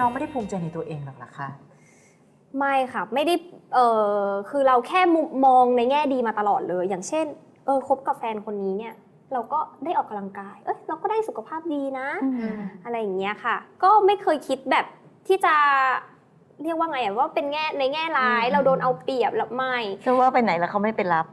น้องไม่ได้ภูมิใจในตัวเองหรอกล่ะคะไม่ค่ะไม่ได้เออคือเราแค่มุมมองในแง่ดีมาตลอดเลย อย่างเช่นเออคบกับแฟนคนนี้เนี่ย เราก็ได้ออกกำลังกาย เอ้ยเราก็ได้สุขภาพดีนะ อะไรอย่างเงี้ยค่ะ ก็ไม่เคยคิดแบบที่จะเรียกว่าไงอะว่าเป็นแง่ในแง่ร้ายอืมเราโดนเอาเปรียบแล้วไม่ซึ่งว่าไปไหนแล้วเขาไม่ไปรับ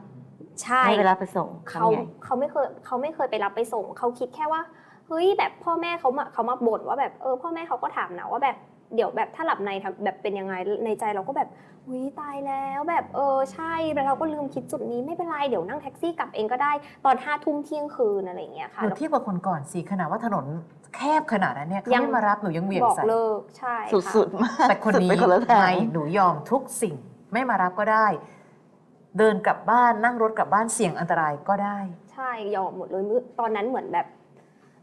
ใช่ไม่ไปรับไปส่งเขาทำไงเขาไม่เคยเขาไม่เคยไปรับไปส่งเขาคิดแค่ว่า เฮ้ยแบบพ่อแม่เขามาเขามาบ่นว่าแบบเออพ่อแม่เขาก็ถามนะว่าแบบเดี๋ยวแบบถ้าหลับในทำแบบเป็นยังไงในใจเราก็แบบหุยตายแล้วแบบเออใช่แล้วเราก็ลืมคิดจุดนี้ไม่เป็นไรเดี๋ยวนั่งแท็กซี่กลับเองก็ได้ตอนห้าทุ่มเที่ยงคืนอะไรอย่างเงี้ยค่ะหนูเทียบกับคนก่อนสิขนาดว่าถนนแคบขนาดนั้นเนี่ยเขายังไม่มารับหนูยังเหวี่ยงบอกใส่เลิกใช่ค่ะสุดๆมากแต่คนนี้สุดไปคนละทางไม่หนูยอมทุกสิ่งไม่มารับก็ได้ เดินกลับบ้านนั่งรถกลับบ้านเสี่ยงอันตรายก็ได้ ใช่ยอมหมดเลยมื้อตอนนั้นเหมือนแบบ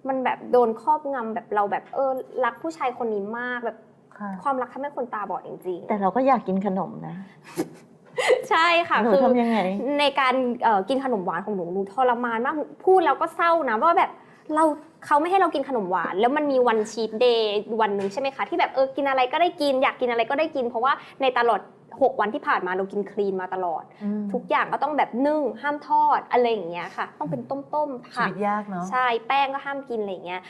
มันแบบโดนครอบงำแบบเราแบบเออรักผู้ชายคนนี้มากแบบค่ะความรักทำให้คนตาบอดจริงแต่เราก็อยากกินขนมนะๆใช่ค่ะหนูคือทำยังไงในการเอ่อกินขนมหวานของหนูหนูทรมานมากพูดแล้วก็เศร้านะว่าแบบเรา เขาไม่ให้เรากินขนมหวาน แล้วมันมีวันชีตเดย์วันหนึ่งใช่ไหมคะที่แบบเออกินอะไรก็ได้กิน อยากกินอะไรก็ได้กิน เพราะว่าในตลอด6 วันที่ผ่านมาเรากินคลีนมาตลอด ทุกอย่างก็ต้องแบบนึ่งห้ามทอดอะไรอย่างเงี้ยค่ะ ต้องเป็นต้มๆชีผักวิตยากเนาะใช่แป้งก็ห้ามกินอะไรอย่างเงี้ย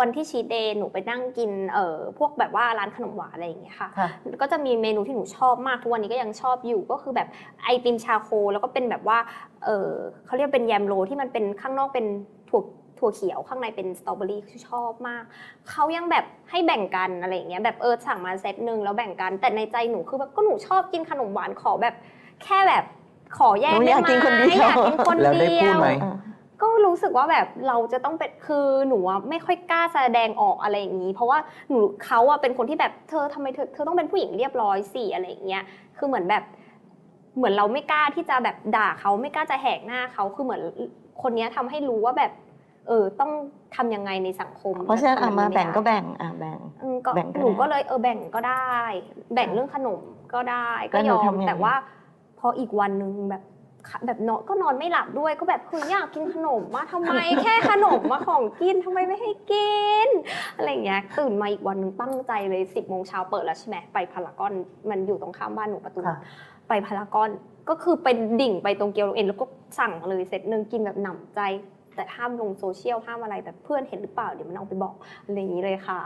วันที่ชีตเดย์หนูไปนั่งกินเอ่อพวกแบบว่าร้านขนมหวานอะไรอย่างเงี้ยค่ะค่ะ ก็จะมีเมนูที่หนูชอบมากทุกวันนี้ก็ยังชอบอยู่ก็คือแบบไอติมชาโค แล้วก็เป็นแบบว่าเออเขาเรียกเป็นแยมโรที่มันเป็นข้างนอกเป็นถั่ว ถั่วเขียวข้างในเป็นสตรอเบอรี่ชอบมาก เขายังแบบให้แบ่งกันอะไรอย่างเงี้ยแบบเออสั่งมาเซตหนึ่งแล้วแบ่งกัน แต่ในใจหนูคือแบบก็หนูชอบกินขนมหวานขอแบบ แค่แบบขอแยกหนูได้อยากไหมกินคนเดียวอยากกินคนแล้วได้เดีพูยดวไหมก็รู้สึกว่าแบบเราจะต้องเป็นคือหนูอะไม่ค่อยกล้าแสดงออกอะไรอย่างนี้ เพราะว่าหนูเขาอะเป็นคนที่แบบเธอทำไมเธอเธอต้องเป็นผู้หญิงเรียบร้อยสิอะไรอย่างเงี้ยคือเหมือนแบบ เหมือนเราไม่กล้าที่จะแบบด่าเขาไม่กล้าจะแหกหน้าเขาคือเหมือนคนเนี้ยทำให้รู้ว่าแบบ เออต้องทำยังไงในสังคมเพราะฉะนั้นเอามาแบ่งก็แบบแบ่งอะแบ่งอืมก็แบ่งก็ได้หนูก็เลยเออแบ่งก็ได้ แบ่งเรื่องขนมก็ได้ ก็ก็หยนูอมทำไงแต่ว่า พออีกวันหนึ่งแบบแบบนอนก็นอนไม่หลับด้วยก็แบบคืออยากกินขนมมาทำไม แค่ขนมมาของกินทำไมไม่ให้กินอะไรอย่างเงี้ยตื่นมาอีกวันหนึ่งตั้งใจเลยสิบโมงเช้าเปิดแล้วใช่ไหมไปพารากอนมันอยู่ตรงข้ามบ้านหนูประตูค่ะไปพารากอนก็คือเป็นดิ่งไปตรงเกียวโรเอ็นแล้วก็สั่งเลยเสร็จหนึ่งกินแบบหนำใจ แต่ห้ามลงโซเชียลห้ามอะไรแบบเพื่อนเห็นหรือเปล่าเดี๋ยวมันเอาไปบอกอะไรอย่างนี้เลยค่ะ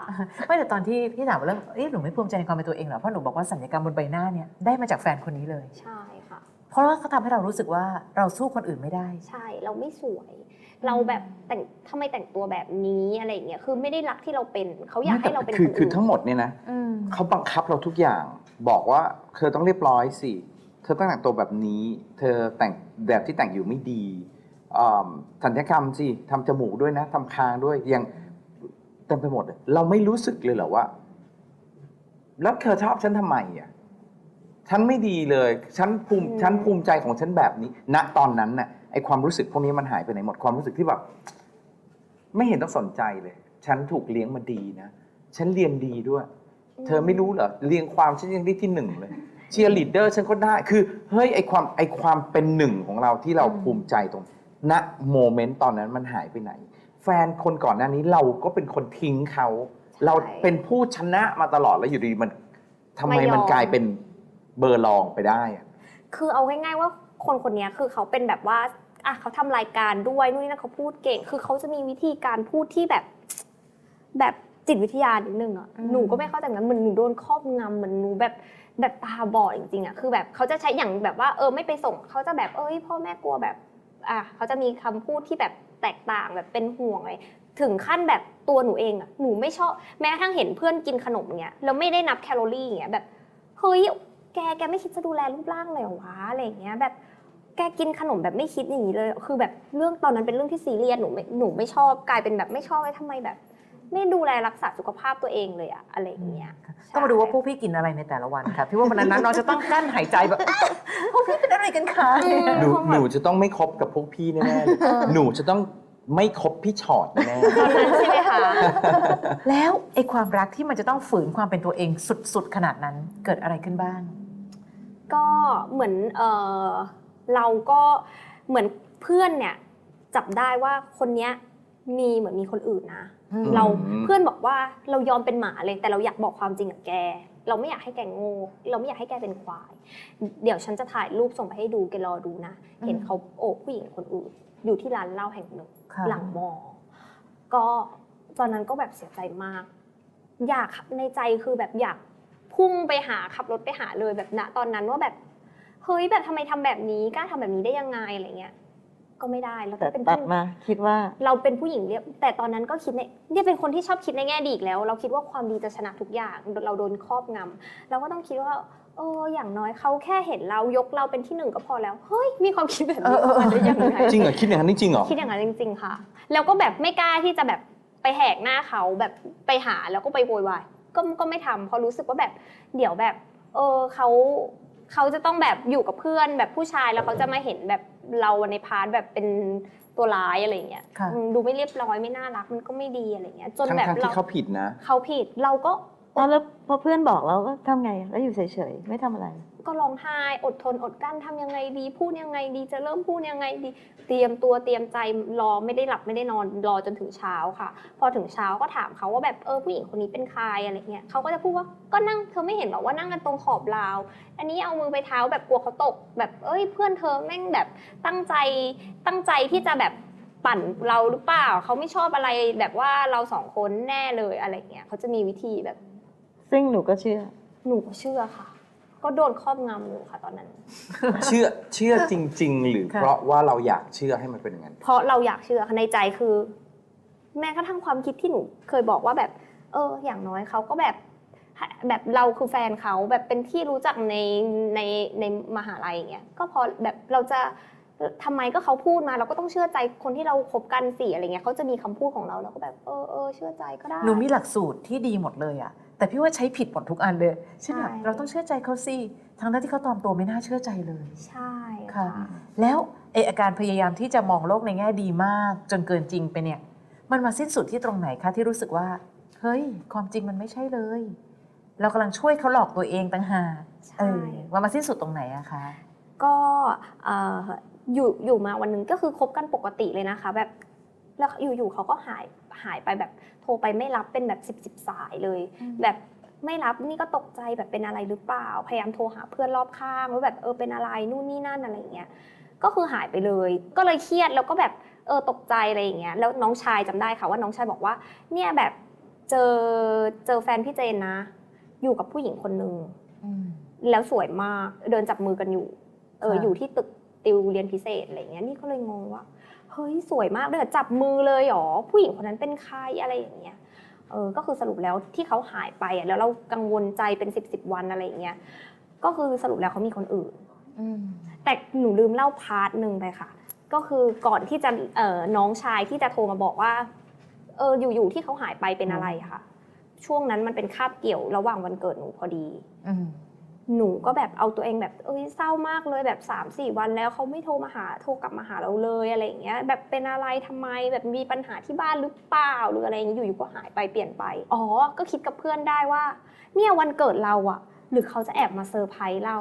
ไม่แต่ตอนที่พี่ถามว่าเรื่องเอ๊ะหนูไม่ภูมิใจในความเป็นตัวเองเหรอเพราะหนูบอกว่าสัญญกรรมบนใบหน้าเนี่ยได้มาจากแฟนคนนี้เลยใช่ค่ะ เพราะว่าเขาทำให้เรารู้สึกว่าเราสู้คนอื่นไม่ได้ ใช่เราไม่สวย เราแบบแต่งทำไมแต่งตัวแบบนี้อะไรอย่างเงี้ยคือไม่ได้รักที่เราเป็นเขาอยากให้เราเป็นคือคนคืออื่นทั้งหมดเนี่ยนะเขาบังคับเราทุกอย่าง บอกว่าเธอต้องเรียบร้อยสิ เธอต้องแต่งตัวแบบนี้ เธอแต่งแบบที่แต่งอยู่ไม่ดีอ่า สัญญกรรมสิทำจมูกด้วยนะทำคางด้วยยังเต็มไปหมดเลยเราไม่รู้สึกเลยเหรอว่า แล้วเธอชอบฉันทำไมอะฉันไม่ดีเลยฉันภูมิอืมฉันภูมิใจของฉันแบบนี้ ณตอนนั้นน่ะไอความรู้สึกพวกนี้มันหายไปไหนหมดความรู้สึกที่แบบไม่เห็นต้องสนใจเลย ฉันถูกเลี้ยงมาดีนะ ฉันเรียนดีด้วย เธอไม่รู้เหรอ เรียงความฉันยังได้ที่หนึ่งเลย เชียร์ลีดเดอร์ฉันก็ได้ คือ เฮ้ย ไอความ ไอความเป็นหนึ่งของเราที่เราอืมภูมิใจตรง ณโมเมนต์ตอนนั้นมันหายไปไหน แฟนคนก่อนหน้านี้เราก็เป็นคนทิ้งเขา เราเป็นผู้ชนะมาตลอดแล้วอยู่ดีมันทำไมมันกลายเป็นเบอร์รองไปได้อะ คือเอาง่ายๆว่าคนคนเนี้ยคือเขาเป็นแบบว่าอะเขาทำรายการด้วยนู่นนี่นั่นเขาพูดเก่ง คือเขาจะมีวิธีการพูดที่แบบ แบบจิตวิทยานิดนึงอะอืม หนูก็ไม่เข้าใจเหมือนกันเหมือนหนูโดนครอบงำเหมือนหนูแบบแบบตาบอดจริงๆอะคือแบบเขาจะใช้อย่างแบบว่าเออไม่ไปส่งเขาจะแบบเอ้ยพ่อแม่กลัวแบบ อะเขาจะมีคำพูดที่แบบแตกต่างแบบเป็นห่วงเลยถึงขั้นแบบตัวหนูเองอะหนูไม่ชอบแม้กระทั่งเห็นเพื่อนกินขนมเงี้ยแล้วไม่ได้นับแคลอรี่เงี้ยแบบเฮ้ยแกแกไม่คิดจะดูแลรูปร่างเลยเหรอวะอะไรเงี้ยแบบแกกินขนมแบบไม่คิดอย่างนี้เลย คือแบบเรื่องตอนนั้นเป็นเรื่องที่ซีเรียสหนูไม่หนูไม่ชอบกลายเป็นแบบไม่ชอบเลยทำไมแบบ ไม่ดูแลรักษาสุขภาพตัวเองเลยอะอะไรอย่างเงี้ยต้องมาดูว่าพวกพี่กินอะไรในแต่ละวันค่ะพี่ว่าวันนั้นน้องจะต้องกั้นหายใจแบบพวกพี่เป็นอะไรกันคะอืมหนูหนูจะต้องไม่คบกับพวกพี่แน่ๆเลยหนูจะต้องไม่คบพี่ชอดแน่ตอนนั้นใช่ไหมคะแล้วไอ้ความรักที่มันจะต้องฝืนความเป็นตัวเองสุดๆขนาดนั้นเกิดอะไรขึ้นบ้าง ก็เหมือนเออเราก็เหมือนเพื่อนเนี่ยจับได้ว่าคนเนี้ยมีเหมือนมีคนอื่นนะอืม เราอืมเพื่อนบอกว่าเรายอมเป็นหมาเลย แต่เราอยากบอกความจริงกับแก เราไม่อยากให้แกโง่เราไม่อยากให้แกเป็นควาย เดี๋ยวฉันจะถ่ายรูปส่งไปให้ดูแกรอดูนะอืมเห็นเขาโอบผู้หญิงคนอื่น อยู่ที่ร้านเหล้าแห่งหนึ่งค่ะหลังมอ ก็ตอนนั้นก็แบบเสียใจมาก อยากในใจคือแบบอยากพุ่งไปหาขับรถไปหาเลยแบบณตอนนั้นว่าแบบเฮ้ยแบบทำไมทำแบบนี้กล้าทำแบบนี้ได้ยังไงอะไรเงี้ย ก็ไม่ได้แล้วก็แต่เป็นตัดผู้มาคิดว่า เราเป็นผู้หญิงเรียบแต่ตอนนั้นก็คิดในเนี่ยเป็นคนที่ชอบคิดในแง่ดีอีกแล้ว เราคิดว่าความดีจะชนะทุกอย่าง เราโดนครอบงำเราก็ต้องคิดว่าเอออย่างน้อยเขาแค่เห็นเรายกเราเป็นที่หนึ่งก็พอแล้วเฮ้ยมีความคิดแบบนี้เออเออมาได้ยังไง จริงเหรอคิดอย่างนั้นจริงๆเหรอ คิดอย่างนั้นจริงๆ ค่ะ แล้วก็แบบไม่กล้าที่จะแบบไปแหกหน้าเขาแบบไปหาแล้วก็ไปโวยวาย ก็ก็ไม่ทำเพราะรู้สึกว่าแบบเดี๋ยวแบบ เออเขาเขาจะต้องแบบอยู่กับเพื่อนแบบผู้ชายแล้วเขาจะมาเห็นแบบ เราในพาร์ทแบบเป็นตัวร้ายอะไรอย่างเงี้ยค่ะ อืมดูไม่เรียบร้อยไม่น่ารักมันก็ไม่ดีอะไรเงี้ยจนทั้งแบบๆเราที่เขาผิดนะ เขาผิดเราก็ แล้วพอเพื่อนบอกเราก็ทำไงแล้วอยู่เฉยๆไม่ทำอะไร ก็ร้องไห้อดทนอดกลั้นทำยังไงดี พูดยังไงดีจะเริ่มพูดยังไงดี เตรียมตัวเตรียมใจรอไม่ได้หลับไม่ได้นอนรอจนถึงเช้าค่ะ พอถึงเช้าก็ถามเขาว่าแบบเออผู้หญิงคนนี้เป็นใครอะไรเงี้ยเขาก็จะพูดว่าก็นั่งเธอไม่เห็นหรอว่านั่งกันตรงขอบราว อันนี้เอามือไปเท้าแบบกลัวเขาตก แบบเอ้ยเพื่อนเธอแม่งแบบตั้งใจตั้งใจที่จะแบบปั่นเราหรือเปล่าเขาไม่ชอบอะไรแบบว่าเราสองคนแน่เลยอะไรเงี้ยเขาจะมีวิธีแบบ ซึ่งหนูก็เชื่อ หนูก็เชื่อค่ะ ก็โดนครอบงำอยู่ค่ะตอนนั้น เชื่อเชื่อจริง ๆ หรือค่ะ เพราะว่าเราอยากเชื่อให้มันเป็นอย่างนั้น เพราะเราอยากเชื่อค่ะในใจคือ แม้กระทั่งความคิดที่หนูเคยบอกว่าแบบ เออ อย่างน้อยเขาก็แบบแบบเราคือแฟนเขาแบบเป็นที่รู้จักในในในมหาลัยอย่างเงี้ยก็พอแบบเราจะทำไมก็เขาพูดมา เราก็ต้องเชื่อใจคนที่เราคบกันสิอะไรเงี้ยเขาจะมีคำพูดของเราเราก็แบบเออเออเชื่อใจก็ได้ หนูมีหลักสูตรที่ดีหมดเลยอะ แต่พี่ว่าใช้ผิดหมดทุกอันเลยเช่นแบบใช่เราต้องเชื่อใจเขาสิทั้งนั้นที่เขาตอมตัวไม่น่าเชื่อใจเลย ใช่ค่ะค่ะ แล้วไออาการพยายามที่จะมองโลกในแง่ดีมาก จนเกินจริงไปเนี่ย มันมาสิ้นสุดที่ตรงไหนคะที่รู้สึกว่า เฮ้ย ความจริงมันไม่ใช่เลย เรากำลังช่วยเขาหลอกตัวเองต่างหากใช่เออมันมาสิ้นสุดตรงไหนอะคะ ก็เอ่ออยู่อยู่มาวันหนึ่งก็คือคบกันปกติเลยนะคะ แบบแล้วอยู่ๆเขาก็หาย หายไปแบบโทรไปไม่รับเป็นแบบสิบสิบสายเลยอืมแบบไม่รับนี่ก็ตกใจแบบเป็นอะไรหรือเปล่า พยายามโทรหาเพื่อนรอบข้างว่าแบบเออเป็นอะไรนู่นนี่นั่นอะไรอย่างเงี้ยก็คือหายไปเลย ก็เลยเครียดแล้วก็แบบเออตกใจอะไรอย่างเงี้ยแล้วน้องชายจำได้ค่ะว่าน้องชายบอกว่า เนี่ยแบบเจอเจอแฟนพี่เจนนะ อยู่กับผู้หญิงคนหนึ่งอืมแล้วสวยมากเดินจับมือกันอยู่ เออค่ะอยู่ที่ตึกติวเรียนพิเศษอะไรเงี้ยนี่ก็เลยงงว่า เฮ้ยสวยมากเลยอะจับมือเลยเหรอผู้หญิงคนนั้นเป็นใครอะไรอย่างเงี้ยเออก็คือสรุปแล้วที่เขาหายไปอะแล้วเรากังวลใจเป็นสิบสิบวันอะไรอย่างเงี้ยก็คือสรุปแล้วเขามีคนอื่นอืมแต่หนูลืมเล่าพาร์ทหนึ่งไปค่ะ ก็คือก่อนที่จะเอ่อน้องชายที่จะโทรมาบอกว่าเอออยู่ๆที่เขาหายไปเป็นอะไรค่ะ ช่วงนั้นมันเป็นคาบเกี่ยวระหว่างวันเกิดหนูพอดีอืม หนูก็แบบเอาตัวเองแบบเอ้ยเศร้ามากเลยแบบ3ามสี่วันแล้วเขาไม่โทรมาหาโทรกลับมาหาเราเลยอะไรอย่างเงี้ยแบบเป็นอะไรทำไมแบบมีปัญหาที่บ้านหรือเปล่าหรืออะไรอย่างเงี้ยอยู่ๆก็หายไปเปลี่ยนไปอ๋อก็คิดกับเพื่อนได้ว่า เนี่ยวันเกิดเราอะหรือเขาจะแอบมาเซอร์ไพรส์เรา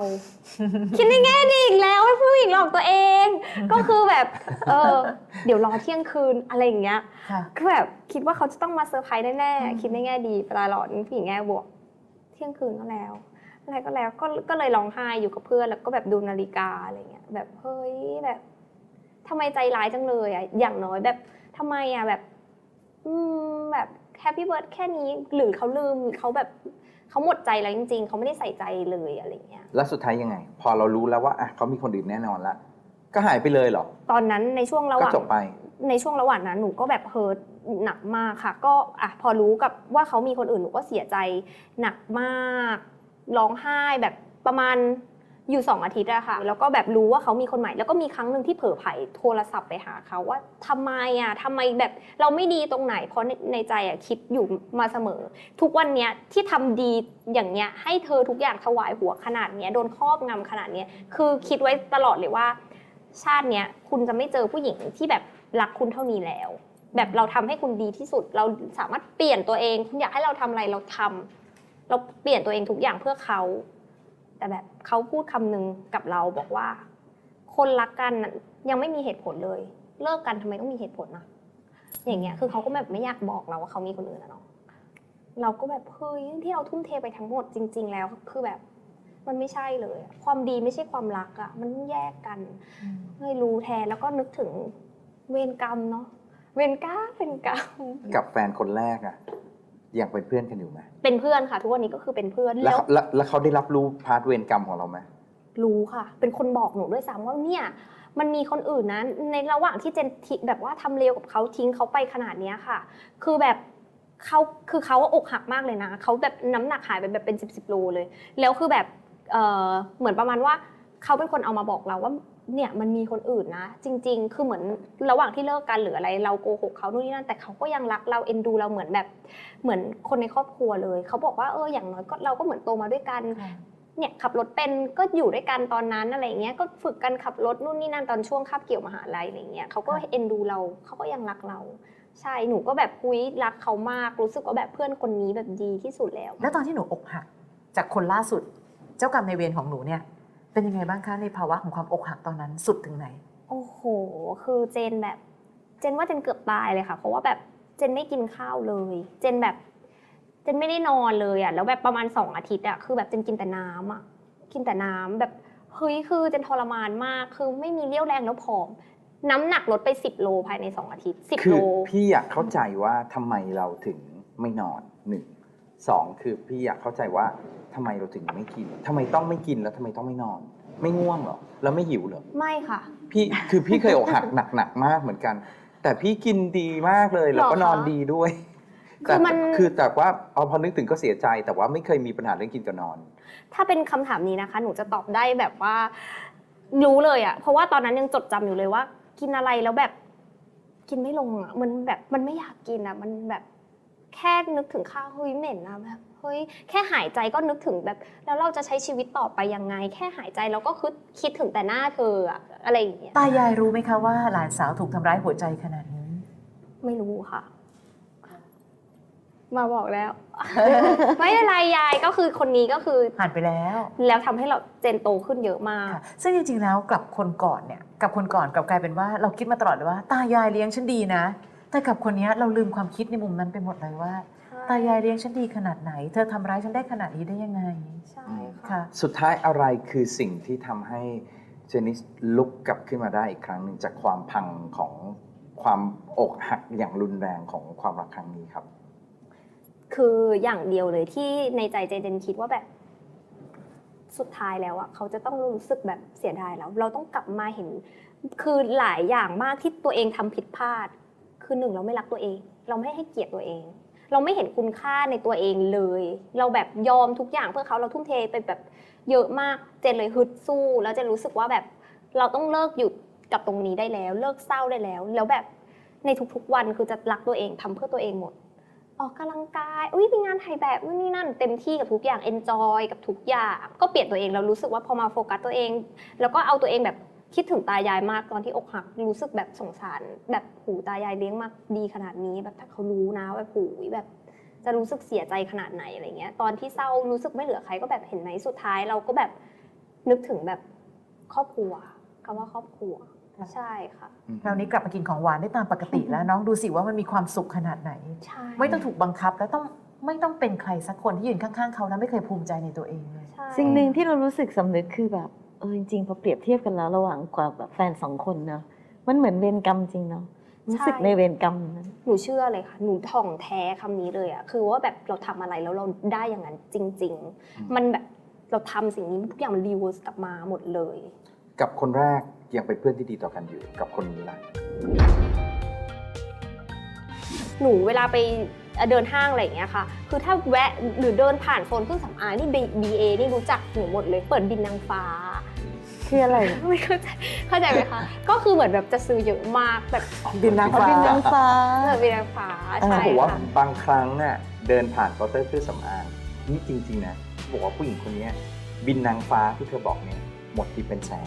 คิดในแง่ดีอีกแล้วว่าผู้หญิงหลอกตัวเอง ก็คือแบบเออเดี๋ยวรอเที่ยงคืนอะไรอย่างเงี้ยค่ะคือแบบคิดว่าเขาจะต้องมาเซอร์ไพรส์แน่อืมๆคิดในแง่ดีตลอดผู้หญิงแง่บวก เที่ยงคืนก็แล้ว อะไรก็แล้วก็ก็เลยร้องไห้อยู่กับเพื่อนแล้วก็แบบดูนาฬิกาอะไรเงี้ยแบบเฮ้ยแบบทำไมใจร้ายจังเลยอะอย่างน้อยแบบทำไมอะแบบ อืมแบบแฮปปี้เบิร์ดแค่นี้หรือเขาลืมเขาแบบเขาหมดใจแล้วจริง ๆเขาไม่ได้ใส่ใจเลยอะไรเงี้ยแล้วสุดท้ายยังไง พอเรารู้แล้วว่าอะเขามีคนอื่นแน่นอนละก็หายไปเลยเหรอ ตอนนั้นในช่วงระหก็ว่างจบไป ในช่วงระหว่างนั้นหนูก็แบบเฮิร์ตหนักมากค่ะ ก็อะพอรู้กับว่าเขามีคนอื่นหนูก็เสียใจหนักมาก ร้องไห้แบบประมาณอยู่สองอาทิตย์อะค่ะแล้วก็แบบรู้ว่าเขามีคนใหม่แล้วก็มีครั้งหนึ่งที่เผลอไผ่โทรศัพท์ไปหาเขาว่าทำไมอะทำไมแบบเราไม่ดีตรงไหน เพราะในในใจอะคิดอยู่มาเสมอ ทุกวันเนี้ยที่ทำดีอย่างเนี้ยให้เธอทุกอย่างถวายหัวขนาดเนี้ยโดนครอบงำขนาดเนี้ยคือคิดไว้ตลอดเลยว่า ชาติเนี้ยคุณจะไม่เจอผู้หญิงที่แบบรักคุณเท่านี้แล้ว แบบเราทำให้คุณดีที่สุด เราสามารถเปลี่ยนตัวเอง คุณอยากให้เราทำอะไรเราทำ เราเปลี่ยนตัวเองทุกอย่างเพื่อเขา แต่แบบเขาพูดคำหนึงกับเราบอกว่า คนรักกันน่ะยังไม่มีเหตุผลเลย เลิกกันทำไมต้องมีเหตุผลนะอย่างเงี้ย คือเขาก็แบบไม่อยากบอกเราว่าเขามีคนอื่นอะเนาะเราก็แบบเฮ้ยที่เราทุ่มเทไปทั้งหมดจริง ๆ แล้วคือแบบ มันไม่ใช่เลยอะความดีไม่ใช่ความรักอะมันแยกกันไม่รู้แทนแล้วก็นึกถึงเวรกรรมเนาะเวรกรรมเป็นกรรม กับแฟนคนแรกอะ ยังเป็นเพื่อนกันอยู่ไหมเป็นเพื่อนค่ะ ทุกวันนี้ก็คือเป็นเพื่อนแล้วแล้วเขาแล้วแล้วเขาได้รับรู้พาร์ทเวรกรรมของเราไหมรู้ค่ะ เป็นคนบอกหนูด้วยซ้ำว่าเนี่ย มันมีคนอื่นนะในระหว่างที่เจนทิแบบว่าทำเลวกับเขาทิ้งเขาไปขนาดเนี้ยค่ะ คือแบบเขาคือเขาอกหักมากเลยนะเขาแบบน้ำหนักหายไปแบบเป็นสิบสิบโลเลย แล้วคือแบบเอ่อเหมือนประมาณว่าเขาเป็นคนเอามาบอกเราว่า เนี่ยมันมีคนอื่นนะ จริง ๆ คือเหมือนระหว่างที่เลิกกันหรืออะไร เราโกหกเขานู่นนี่นั่นแต่เขาก็ยังรักเราเอ็นดูเราเหมือนแบบ เหมือนคนในครอบครัวเลย เขาบอกว่าเอออย่างน้อยก็เราก็เหมือนโตมาด้วยกันเนี่ยขับรถเป็นก็อยู่ด้วยกันตอนนั้นอะไรเงี้ยก็ฝึกกันขับรถนู่นนี่นั่นตอนช่วงคาบเกี่ยวมหาลัยอะไรเงี้ยเขาก็ค่ะเอ็นดูเราเขาก็ยังรักเรา ใช่หนูก็แบบคุยรักเขามากรู้สึกว่าแบบเพื่อนคนนี้แบบดีที่สุดแล้ว แล้วตอนที่หนูอกหักจากคนล่าสุด เจ้ากรรมในายเวรของหนูเนี่ย เป็นยังไงบ้างคะในภาวะของความอกหักตอนนั้นสุดถึงไหน โอ้โห คือเจนแบบ เจนว่าเจนเกือบตายเลยค่ะ เพราะว่าแบบเจนไม่กินข้าวเลย เจนแบบเจนไม่ได้นอนเลยอะ แล้วแบบประมาณสองอาทิตย์อะ คือแบบเจนกินแต่น้ำอะ กินแต่น้ำแบบ เฮ้ย คือเจนทรมานมาก คือไม่มีเรี่ยวแรงแล้วผอม น้ำหนักลดไปสิบโลภายในสองอาทิตย์สิบคืโลพี่อยากเข้าใจว่าทำไมเราถึงไม่นอนหนึ่ง สองคือพี่อยากเข้าใจว่าทำไมเราถึงไม่กินทำไมต้องไม่กินแล้วทำไมต้องไม่นอน ไม่ง่วงเหรอแล้วไม่หิวเหรอไม่ค่ะ พี่คือพี่เคยอกหักหนักๆมากเหมือนกัน แต่พี่กินดีมากเลยแล้วก็หรอคะนอนดีด้วยคือแต่มัน คือแต่ว่าเอาพอนึกถึงก็เสียใจ แต่ว่าไม่เคยมีปัญหาเรื่องกินกับนอน ถ้าเป็นคำถามนี้นะคะ หนูจะตอบได้แบบว่า รู้เลยอะเพราะว่าตอนนั้นยังจดจำอยู่เลยว่า กินอะไรแล้วแบบ กินไม่ลงอะมันแบบมันไม่อยากกินอะมันแบบ แค่นึกถึงข้าวเฮ้ยเหม็นอะแบบเฮ้ยแค่หายใจก็นึกถึงแบบ แล้วเราจะใช้ชีวิตต่อไปยังไง แค่หายใจเราก็คิดคิดถึงแต่หน้าเธออะอะไรอย่างเงี้ยตายายรู้ไหมคะว่าหลานสาวถูกทำร้ายหัวใจขนาดนี้ ไม่รู้ค่ะ มาบอกแล้ว ไม่เป็นไรยายก็คือคนนี้ก็คือ ผ่านไปแล้ว แล้วทำให้เราเจนโตขึ้นเยอะมาก ค่ะซึ่งจริงๆแล้วกับคนก่อนเนี่ย กับคนก่อนกลับกลายเป็นว่าเราคิดมาตลอดเลยว่า ตายายเลี้ยงฉันดีนะ แต่กับคนเนี้ยเราลืมความคิดในมุมนั้นไปหมดเลยว่า ตายายเลี้ยงฉันดีขนาดไหน เธอทำร้ายฉันได้ขนาดนี้ได้ยังไง ใช่ค่ะค่ะ สุดท้ายอะไรคือสิ่งที่ทำให้เจนิสลุกกลับขึ้นมาได้อีกครั้งหนึ่งจากความพังของความอกหักอย่างรุนแรงของความรักครั้งนี้ครับ คืออย่างเดียวเลยที่ในใจเจนเจนคิดว่าแบบ สุดท้ายแล้วอะเขาจะต้องรู้สึกแบบเสียดายแล้ว เราต้องกลับมาเห็น คือหลายอย่างมากที่ตัวเองทำผิดพลาด คือหนึ่งเราไม่รักตัวเอง เราไม่ให้เกียรติตัวเอง เราไม่เห็นคุณค่าในตัวเองเลย เราแบบยอมทุกอย่างเพื่อเขาเราทุ่มเทไปแบบเยอะมากเจนเลยฮึดสู้ แล้วเจนรู้สึกว่าแบบเราต้องเลิกหยุดกับตรงนี้ได้แล้ว เลิกเศร้าได้แล้ว แล้วแบบในทุกๆวันคือจะรักตัวเองทำเพื่อตัวเองหมดออกกำลังกาย อุ้ยมีงานถ่ายแบบนู่นนี่นั่น เต็มที่กับทุกอย่าง เอนจอยกับทุกอย่าง ก็เปลี่ยนตัวเองแล้วรู้สึกว่าพอมาโฟกัสตัวเอง แล้วก็เอาตัวเองแบบ คิดถึงตายายมากตอนที่อกหักรู้สึกแบบสงสาร แบบหูตายายเลี้ยงมาดีขนาดนี้ แบบถ้าเขารู้นะว่าหูยแบบ จะรู้สึกเสียใจขนาดไหนอะไรเงี้ย ตอนที่เศร้ารู้สึกไม่เหลือใครก็แบบเห็นไหมสุดท้ายเราก็แบบนึกถึงแบบครอบครัวคำว่าครอบครัวค่ะใช่ค่ะคราวนี้กลับมากินของหวานได้ตามปกติแล้วน้องดูสิว่ามันมีความสุขขนาดไหนใช่ไม่ต้องถูกบังคับและต้องไม่ต้องเป็นใครสักคนที่ยืนข้างๆเขาแล้วไม่เคยภูมิใจในตัวเองเลยใช่สิ่งหนึ่งที่เรารู้สึกสำนึกคือแบบ เออจริงๆพอเปรียบเทียบกันแล้วระหว่างกว่าแบบแฟนสองคนเนอะมันเหมือนเวรกรรมจริงเนาะรู้สึกในเวรกรรมนั้นหนูเชื่อเลยค่ะ หนูท่องแท้คำนี้เลยอะคือว่าแบบเราทำอะไรแล้วเราได้อย่างนั้นจริงอืมๆมันแบบเราทำสิ่งนี้ทุกอย่างมันรีเวิร์สกลับมาหมดเลย กับคนแรกยังเป็นเพื่อนที่ดีต่อกันอยู่กับคนนี้ล่ะหนูเวลาไปเดินห้างอะไรอย่างเงี้ยค่ะ คือถ้าแวะหรือเดินผ่านโซนเครื่องสำอางนี่ BA นี่รู้จักหนูหมดเลย เปิดบินนางฟ้า คืออะไร ไม่เข้าใจเข้าใจไหมคะ ก็คือเหมือนแบบจะซื้อเยอะมากแบบบินนางฟ้าบินนางฟ้าเออบินนางฟ้าใช่ผมว่าค่ะบางครั้งเนี่ยเดินผ่านเคาน์เตอร์เครื่องสำอางนี่จริงๆนะบอกว่าผู้หญิงคนนี้บินนางฟ้าที่เธอบอกเนี่ยหมดที่เป็นแสง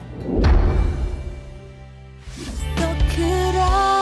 ก็คือรั